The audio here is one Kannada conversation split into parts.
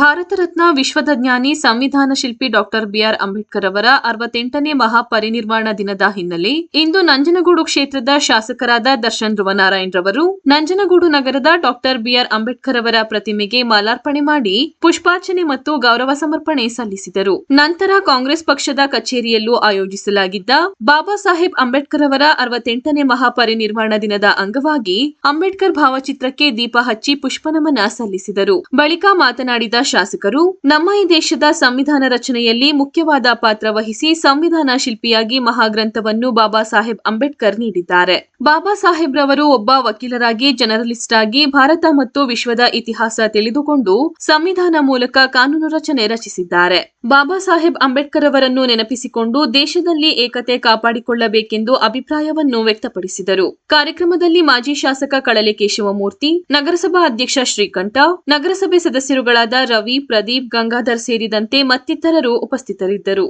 ಭಾರತ ರತ್ನ ವಿಶ್ವದ ಜ್ಞಾನಿ, ಸಂವಿಧಾನ ಶಿಲ್ಪಿ ಡಾಕ್ಟರ್ ಬಿಆರ್ ಅಂಬೇಡ್ಕರ್ ಅವರ ಅರವತ್ತೆಂಟನೇ ಮಹಾಪರಿನಿರ್ವಾಣ ದಿನದ ಹಿನ್ನೆಲೆ ಇಂದು ನಂಜನಗೂಡು ಕ್ಷೇತ್ರದ ಶಾಸಕರಾದ ದರ್ಶನ್ ಧ್ರುವನಾರಾಯಣ್ ರವರು ನಂಜನಗೂಡು ನಗರದ ಡಾಕ್ಟರ್ ಬಿಆರ್ ಅಂಬೇಡ್ಕರ್ ಅವರ ಪ್ರತಿಮೆಗೆ ಮಾಲಾರ್ಪಣೆ ಮಾಡಿ ಪುಷ್ಪಾರ್ಚನೆ ಮತ್ತು ಗೌರವ ಸಮರ್ಪಣೆ ಸಲ್ಲಿಸಿದರು. ನಂತರ ಕಾಂಗ್ರೆಸ್ ಪಕ್ಷದ ಕಚೇರಿಯಲ್ಲೂ ಆಯೋಜಿಸಲಾಗಿದ್ದ ಬಾಬಾ ಸಾಹೇಬ್ ಅಂಬೇಡ್ಕರ್ ಅವರ ಅರವತ್ತೆಂಟನೇ ಮಹಾಪರಿನಿರ್ವಾಣ ದಿನದ ಅಂಗವಾಗಿ ಅಂಬೇಡ್ಕರ್ ಭಾವಚಿತ್ರಕ್ಕೆ ದೀಪ ಹಚ್ಚಿ ಪುಷ್ಪನಮನ ಸಲ್ಲಿಸಿದರು. ಬಳಿಕ ಮಾತನಾಡಿದ ಶಾಸಕರು, ನಮ್ಮ ಈ ದೇಶದ ಸಂವಿಧಾನ ರಚನೆಯಲ್ಲಿ ಮುಖ್ಯವಾದ ಪಾತ್ರ ವಹಿಸಿ ಸಂವಿಧಾನ ಶಿಲ್ಪಿಯಾಗಿ ಮಹಾಗ್ರಂಥವನ್ನು ಬಾಬಾ ಸಾಹೇಬ್ ಅಂಬೇಡ್ಕರ್ ನೀಡಿದ್ದಾರೆ. ಬಾಬಾ ಸಾಹೇಬ್ ರವರು ಒಬ್ಬ ವಕೀಲರಾಗಿ ಜನರಲಿಸ್ಟ್ ಆಗಿ ಭಾರತ ಮತ್ತು ವಿಶ್ವದ ಇತಿಹಾಸ ತಿಳಿದುಕೊಂಡು ಸಂವಿಧಾನ ಮೂಲಕ ಕಾನೂನು ರಚನೆ ರಚಿಸಿದ್ದಾರೆ. ಬಾಬಾ ಸಾಹೇಬ್ ಅಂಬೇಡ್ಕರ್ ಅವರನ್ನು ನೆನಪಿಸಿಕೊಂಡು ದೇಶದಲ್ಲಿ ಏಕತೆ ಕಾಪಾಡಿಕೊಳ್ಳಬೇಕೆಂದು ಅಭಿಪ್ರಾಯವನ್ನು ವ್ಯಕ್ತಪಡಿಸಿದರು. ಕಾರ್ಯಕ್ರಮದಲ್ಲಿ ಮಾಜಿ ಶಾಸಕ ಕಳಲೆ ಕೇಶವಮೂರ್ತಿ ನಗರಸಭಾ ಅಧ್ಯಕ್ಷ ಶ್ರೀಕಂಠ, ನಗರಸಭೆ ಸದಸ್ಯರುಗಳಾದ ರವಿ, ಪ್ರದೀಪ್, ಗಂಗಾಧರ್ ಸೇರಿದಂತೆ ಮತ್ತಿತರರು ಉಪಸ್ಥಿತರಿದ್ದರು.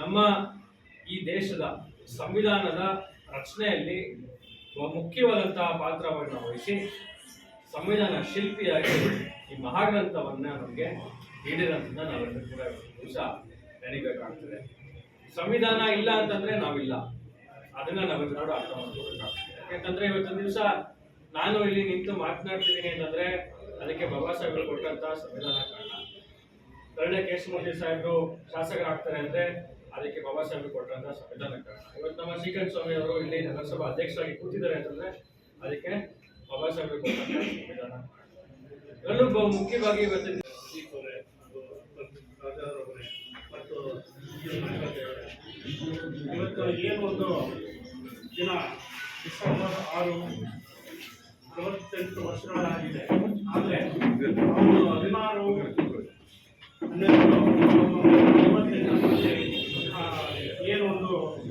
ನಮ್ಮ ಈ ದೇಶದ ಸಂವಿಧಾನದ ರಚನೆಯಲ್ಲಿ ಮುಖ್ಯವಾದಂತಹ ಪಾತ್ರವನ್ನು ವಹಿಸಿ ಸಂವಿಧಾನ ಶಿಲ್ಪಿಯಾಗಿ ಈ ಮಹಾಗ್ರಂಥವನ್ನ ನಮಗೆ ನೀಡಿರೋದ್ರಿಂದ ನಾವೆಲ್ಲರೂ ಕೂಡ ದಿವಸ ನೆನಬೇಕಾಗ್ತದೆ ಸಂವಿಧಾನ ಇಲ್ಲ ಅಂತಂದ್ರೆ ನಾವಿಲ್ಲ. ಅದನ್ನ ನಾವೆಲ್ಲರೂ ಅರ್ಥ ಮಾಡ್ಕೋಬೇಕಾಗ್ತದೆ. ಯಾಕಂತಂದ್ರೆ ಇವತ್ತಿನ ದಿವಸ ನಾನು ಇಲ್ಲಿ ನಿಂತು ಮಾತನಾಡ್ತಿದ್ದೀನಿ ಅಂತಂದ್ರೆ ಅದಕ್ಕೆ ಬಾಬಾ ಸಾಹೇಬರು ಕೊಟ್ಟಂತ ಸಂವಿಧಾನ ಕಾರಣ ಕರುಣೆ ಕೇಶಮೂರ್ತಿ ಸಾಹೇಬರು ಶಾಸಕರಾಗ್ತಾರೆ ಅಂದ್ರೆ ಅದಕ್ಕೆ ಬಾಬಾ ಸಾಹೇಬರು ಕೊಟ್ಟಂತ ಸಂವಿಧಾನ ಕಾರಣ ಇವತ್ತು ನಮ್ಮ ಶ್ರೀಕಾಂತ್ ಸ್ವಾಮಿ ಅವರು ಇಲ್ಲಿ ನಗರಸಭಾ ಅಧ್ಯಕ್ಷರಾಗಿ ಕೂತಿದ್ದಾರೆ ಅಂತಂದ್ರೆ ಅದಕ್ಕೆ ಬಾಬಾ ಸಾಹೇಬರು ಕೊಟ್ಟಂತ ಸಂವಿಧಾನ ಬಹು ಮುಖ್ಯವಾಗಿ ಇವತ್ತು ಮತ್ತು. ಇವತ್ತು ಏನು ಒಂದು ದಿನ ಡಿಸೆಂಬರ್ ಆರು ನಲವತ್ತೆಂಟು ವರ್ಷಗಳಾಗಿದೆ. ಆದರೆ ಹದಿನಾರು ಹನ್ನೆರಡು